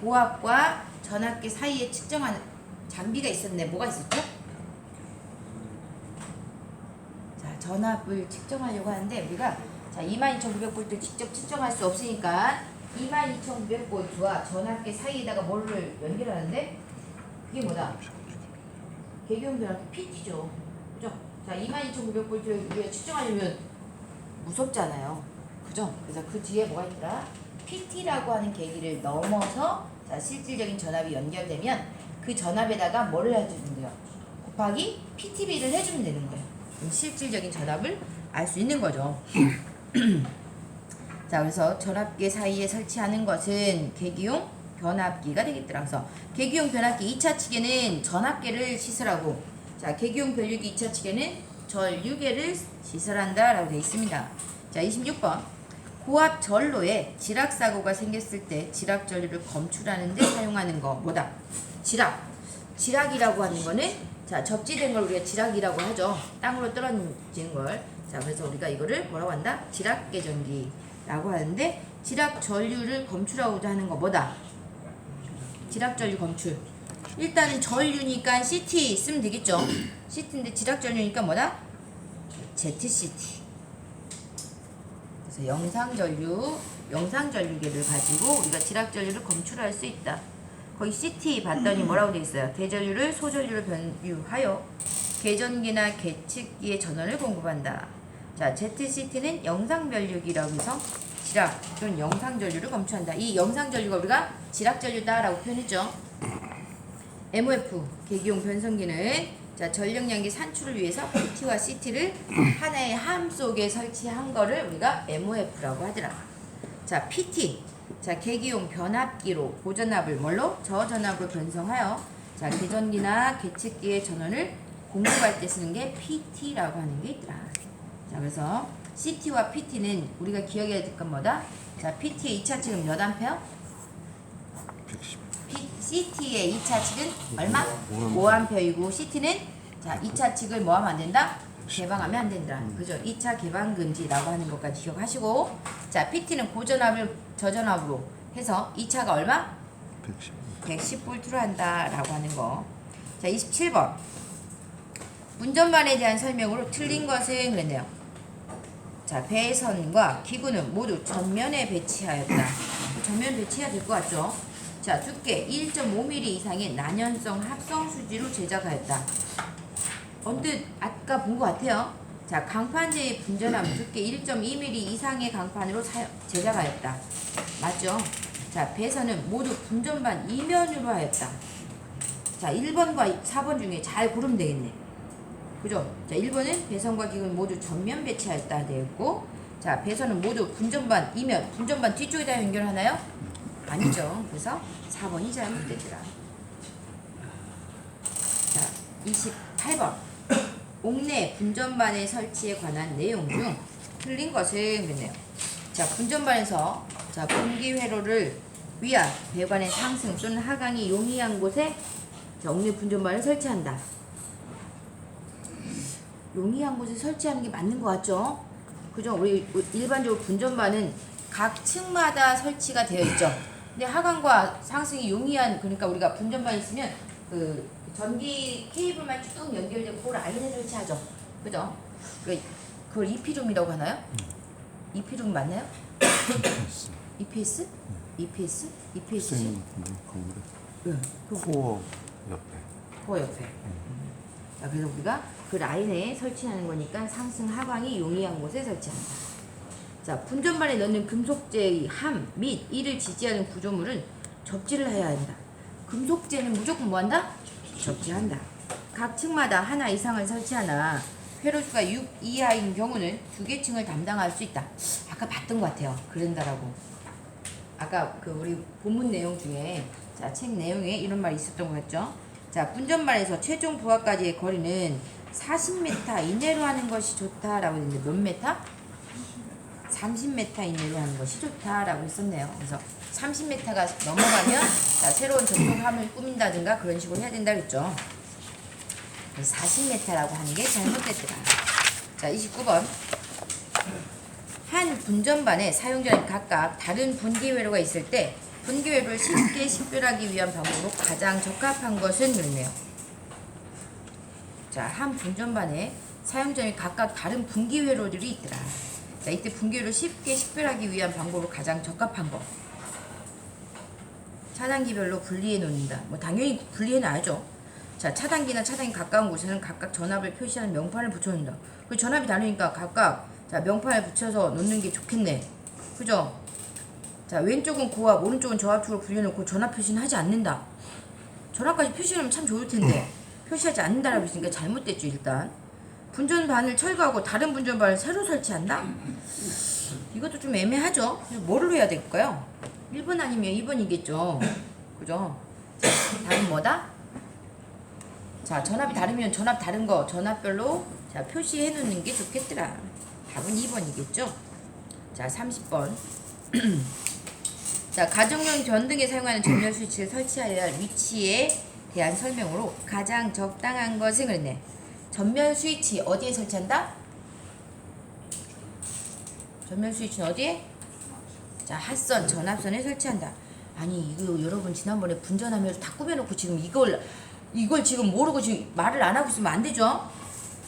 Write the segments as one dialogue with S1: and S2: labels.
S1: 고압과 전압계 사이에 측정하는 장비가 있었네. 뭐가 있었죠? 자, 전압을 측정하려고 하는데 우리가 자, 22,900볼트 직접 측정할 수 없으니까 22,900볼트와 전압계 사이에다가 뭐를 연결하는데 그게 뭐다? 개교용 변압기 PT죠. 그죠? 자, 22,900볼트를 우리가 측정하려면 무섭잖아요. 그죠? 그래서 그 뒤에 뭐가 있더라? PT라고 하는 계기를 넘어서 자, 실질적인 전압이 연결되면 그 전압에다가 뭐를 해주면 돼요? 곱하기 PTB를 해주면 되는 거예요. 실질적인 전압을 알 수 있는 거죠. 자, 그래서 전압계 사이에 설치하는 것은 계기용 변압기가 되겠더라. 그래서 계기용 변압기 2차 측에는 전압계를 시설하고 자, 계기용 변류기 2차 측에는 전류계를 시설한다라고 되어 있습니다. 자, 26번. 고압 전로에 지락 사고가 생겼을 때 지락 전류를 검출하는 데 사용하는 거 뭐다? 지락. 지락이라고 하는 거는 자, 접지된 걸 우리가 지락이라고 하죠. 땅으로 떨어지는 걸. 자, 그래서 우리가 이거를 뭐라고 한다? 지락 계전기라고 하는데 지락 전류를 검출하고자 하는 거 뭐다? 지락 전류 검출. 일단은 전류니까 CT 쓰면 되겠죠. CT인데 지락 전류니까 뭐다? ZCT. 그래서 영상 전류, 영상 전류계를 가지고 우리가 지락 전류를 검출할 수 있다. 거기 CT 봤더니 뭐라고 돼 있어요? 대전류를 소전류로 변유하여 계전기나 계측기에 전원을 공급한다. 자, ZCT는 영상 변류기라고 해서 지락 또는 영상 전류를 검출한다. 이 영상 전류가 우리가 지락 전류다라고 표현했죠. MOF 계기용 변성기는 자 전력량계 산출을 위해서 PT와 CT를 하나의 함 속에 설치한 거를 우리가 MOF라고 하더라. 자 PT 자 계기용 변압기로 고전압을 뭘로 저전압으로 변성하여 자 계전기나 계측기의 전원을 공급할 때 쓰는 게 PT라고 하는 게 있더라. 자 그래서 CT와 PT는 우리가 기억해야 될 건 뭐다? 자 PT의 2차 측은 몇 암페어?
S2: 110.
S1: CT의 2차 측은 얼마? 5암페어이고 CT는 자 2차 측을 뭐 하면 안 된다? 개방하면 안 된다. 그죠? 2차 개방 금지라고 하는 것까지 기억하시고 자 PT는 고전압을 저전압으로 해서 2차가 얼마?
S2: 110.
S1: 110볼트로 한다라고 하는 거. 자 27번 운전반에 대한 설명으로 틀린 것은 그랬네요. 자 배선과 기구는 모두 전면에 배치하였다. 전면 배치해야 될 것 같죠? 자 두께 1.5mm 이상의 난연성 합성 수지로 제작하였다. 언뜻 아까 본 것 같아요. 자 강판제의 분전함 두께 1.2mm 이상의 강판으로 사, 제작하였다. 맞죠? 자 배선은 모두 분전반 이면으로 하였다. 자 1번과 4번 중에 잘 고르면 되겠네. 그죠? 자, 1번은 배선과 기구는 모두 전면 배치하였다 되어 있고 자, 배선은 모두 분전반 이면, 분전반 뒤쪽에다 연결하나요? 아니죠. 그래서 4번이 잘못되더라. 자, 28번. 옥내 분전반의 설치에 관한 내용 중 틀린 것은 그네요. 자, 분전반에서 자, 분기 회로를 위아 배관의 상승 또는 하강이 용이한 곳에 자, 옥내 분전반을 설치한다. 용이한 곳에 설치하는 게 맞는 것 같죠? 그죠? 우리 일반적으로 분전반은 각 층마다 설치가 되어 있죠. 근데 하강과 상승이 용이한 그러니까 우리가 분전반 있으면 그 전기 케이블만 쭉 연결되고 그 라인에 설치하죠. 그죠? 그 그걸 EP룸이라고 하나요? EP룸 맞나요? EPS? EPS? EPS?
S2: 생 건물에
S1: 네. 그
S2: 코어 옆에.
S1: 코 옆에. 자, 그래서 우리가 그 라인에 설치하는 거니까 상승 하방이 용이한 곳에 설치한다. 자, 분전반에 넣는 금속재의 함 및 이를 지지하는 구조물은 접지를 해야 한다. 금속재는 무조건 뭐 한다? 접지한다. 각 층마다 하나 이상을 설치하나 회로수가 6 이하인 경우는 두 개 층을 담당할 수 있다. 아까 봤던 것 같아요. 그런다라고. 아까 그 우리 본문 내용 중에 자, 책 내용에 이런 말이 있었던 것 같죠? 자, 분전반에서 최종 부하까지의 거리는 40m 이내로 하는 것이 좋다라고 했는데 몇 메타? 30m 이내로 하는 것이 좋다라고 했었네요. 그래서 30m가 넘어가면 자, 새로운 전통함을 꾸민다든가 그런 식으로 해야 된다 그랬죠. 40m라고 하는 게 잘못됐더라. 자, 29번. 한 분전반에 사용자는 각각 다른 분기 회로가 있을 때 분기회를 쉽게 식별하기 위한 방법으로 가장 적합한 것은 그렇네요. 자, 한 분전반에 사용자의 각각 다른 분기 회로들이 있더라. 자, 이때 회로 쉽게 식별하기 위한 방법으로 가장 적합한 거. 차단기별로 분리해 놓는다. 뭐 당연히 분리해 놔야죠. 자, 차단기나 차단기 가까운 곳에는 각각 전압을 표시하는 명판을 붙여 놓는다. 그 전압이 다르니까 각각 자, 명판을 붙여서 놓는 게 좋겠네. 그죠? 자, 왼쪽은 고압, 오른쪽은 저압축으로 분리해 놓고 전압 표시는 하지 않는다. 전압까지 표시하면 참 좋을 텐데 표시하지 않는다라고 했으니까 잘못됐죠, 일단. 분전반을 철거하고 다른 분전반을 새로 설치한다? 이것도 좀 애매하죠? 뭐를 해야 될까요? 1번 아니면 2번이겠죠. 그죠? 자, 답은 뭐다? 자, 전압이 다르면 전압 다른 거 전압별로 자, 표시해 놓는 게 좋겠더라. 답은 2번이겠죠. 자, 30번. 자, 가정용 전등에 사용하는 전면 스위치를 설치해야 할 위치에 대한 설명으로 가장 적당한 것은 그랬네. 전면 스위치 어디에 설치한다? 전면 스위치는 어디에? 자, 핫선, 전압선에 설치한다. 아니, 이거 여러분 지난번에 분전하면서 다 꾸며놓고 지금 이걸 이걸 지금 모르고 지금 말을 안 하고 있으면 안 되죠?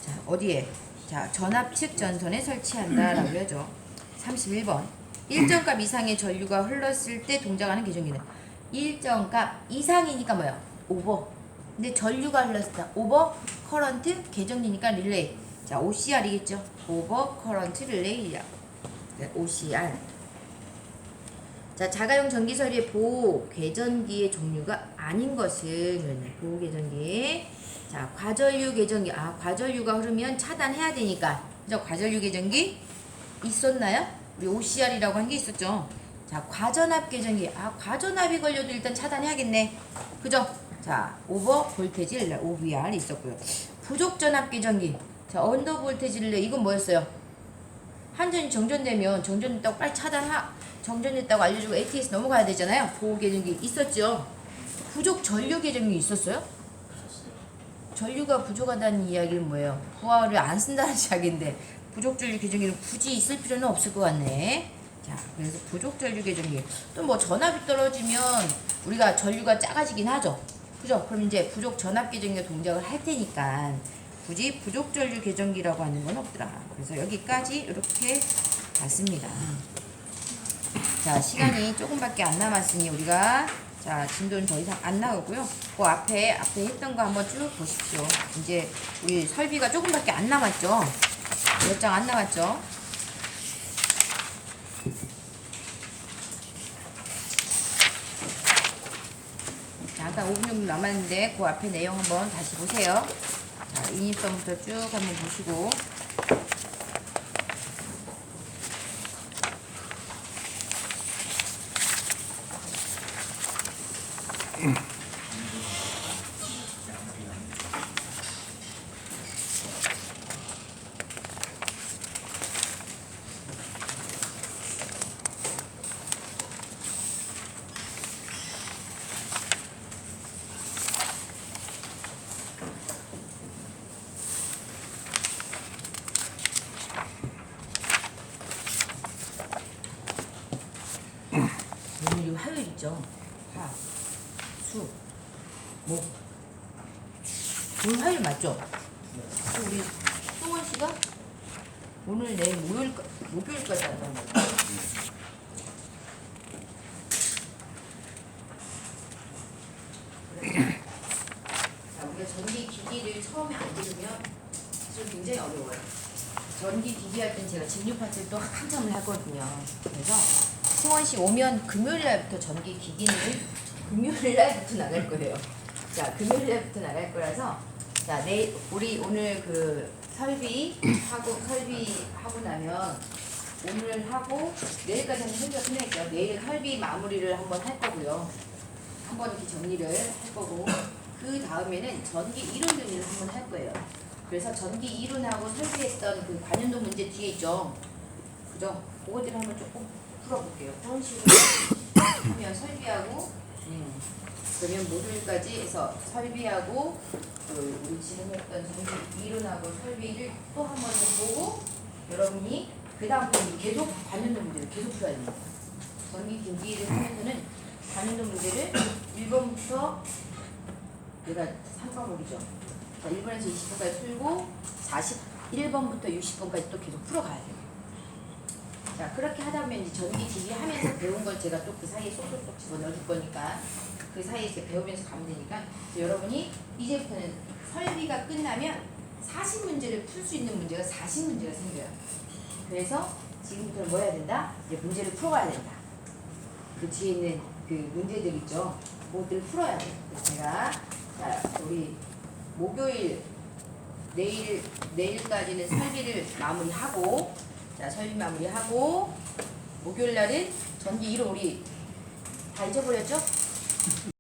S1: 자, 어디에? 자, 전압 측 전선에 설치한다 라고 하죠. 31번. 일정 값 이상의 전류가 흘렀을 때 동작하는 계정기는 일정 값 이상이니까 뭐야? 오버. 근데 전류가 흘렀을 때 오버 커런트 계정기니까 릴레이. 자, OCR이겠죠? 오버 커런트 릴레이야. 네, OCR. 자, 자가용 전기 설비의 보호 계전기의 종류가 아닌 것은 보호 계전기. 자, 과전류 계전기. 아, 과전류가 흐르면 차단해야 되니까. 그죠? 과전류 계전기 있었나요? 우리 OCR이라고 한 게 있었죠. 자, 과전압 계전기. 아, 과전압이 걸려도 일단 차단해야겠네. 그죠? 자, 오버 볼테지 릴레이 OBR 있었고요. 부족 전압 계전기. 자, 언더 볼테지 릴레이 이건 뭐였어요? 한전이 정전되면 정전됐다고 빨리 차단하 정전됐다고 알려주고 ATS 넘어가야 되잖아요. 보호 계정기 있었죠. 부족 전류 계정이 있었어요? 전류가 부족하다는 이야기는 뭐예요? 부하를 안 쓴다는 이야기인데 부족 전류 계정기는 굳이 있을 필요는 없을 것 같네. 자, 그래서 부족 전류 계정기 또 뭐 전압이 떨어지면 우리가 전류가 작아지긴 하죠. 그죠? 그럼 이제 부족 전압 계정기가 동작을 할 테니까 굳이 부족 전류 계정기라고 하는 건 없더라. 그래서 여기까지 이렇게 봤습니다. 자, 시간이 조금밖에 안 남았으니 우리가 자, 진도는 더 이상 안 나오고요. 그 앞에 앞에 했던 거 한번 쭉 보십시오. 이제 우리 설비가 조금밖에 안 남았죠. 몇 장 안 남았죠. 잠깐 5분 정도 남았는데 그 앞에 내용 한번 다시 보세요. 자, 인입선부터 쭉 한번 보시고 수, 목. 오늘 화요일 맞죠? 또 우리 수원 씨가 오늘 내일 목요일 목요일까지 기기를 안 어려워요. 전기 기기 할 땐 제가 진유 파트를 또 한참을 하거든요. 그래서 승원 씨 오면 금요일 날부터 전기 기기는 금요일 날부터 나갈 거예요. 자, 금요일 날부터 나갈 거라서 자, 내일 우리 오늘 그 설비 하고 설비 하고 나면 오늘 하고 내일까지 한번 설비가 끝낼게요. 내일 설비 마무리를 한번 할 거고요. 한번 이렇게 정리를 할 거고 그 다음에는 전기 이론 정리를 한번 할 거예요. 그래서 전기 이론하고 설비했던 그 관연도 문제 뒤에 있죠. 그죠? 그것들을 한번 조금 풀어볼게요. 그런 식으로 하면 설비하고 음, 그러면 모듈까지 해서 설비하고 그 우리 지금 했던 전기 이론하고 설비를 또 한 번 더 보고 여러분이 그 다음부터 계속 관연도 문제를 계속 풀어야 됩니다. 전기 기기를 하면서는 단위도 문제를 1번부터 내가 3과목이죠. 자, 1번에서 20번까지 풀고 41번부터 60번까지 또 계속 풀어가야 돼요. 자, 그렇게 하다 보면 이제 전기 기기 하면서 배운 걸 제가 또 그 사이에 쏙쏙쏙 집어넣을 거니까 그 사이에 이제 배우면서 가면 되니까 여러분이 이제부터는 설비가 끝나면 40문제를 풀 수 있는 문제가 40문제가 생겨요. 그래서 지금부터는 뭐 해야 된다? 이제 문제를 풀어가야 된다. 그 뒤에 있는 그 문제들 있죠. 그것들을 풀어야 돼요. 그래서 제가 자 우리 목요일 내일 내일까지는 설비를 마무리하고 자 설비 마무리하고 목요일 날은 전기 1호 우리 다 잊어버렸죠?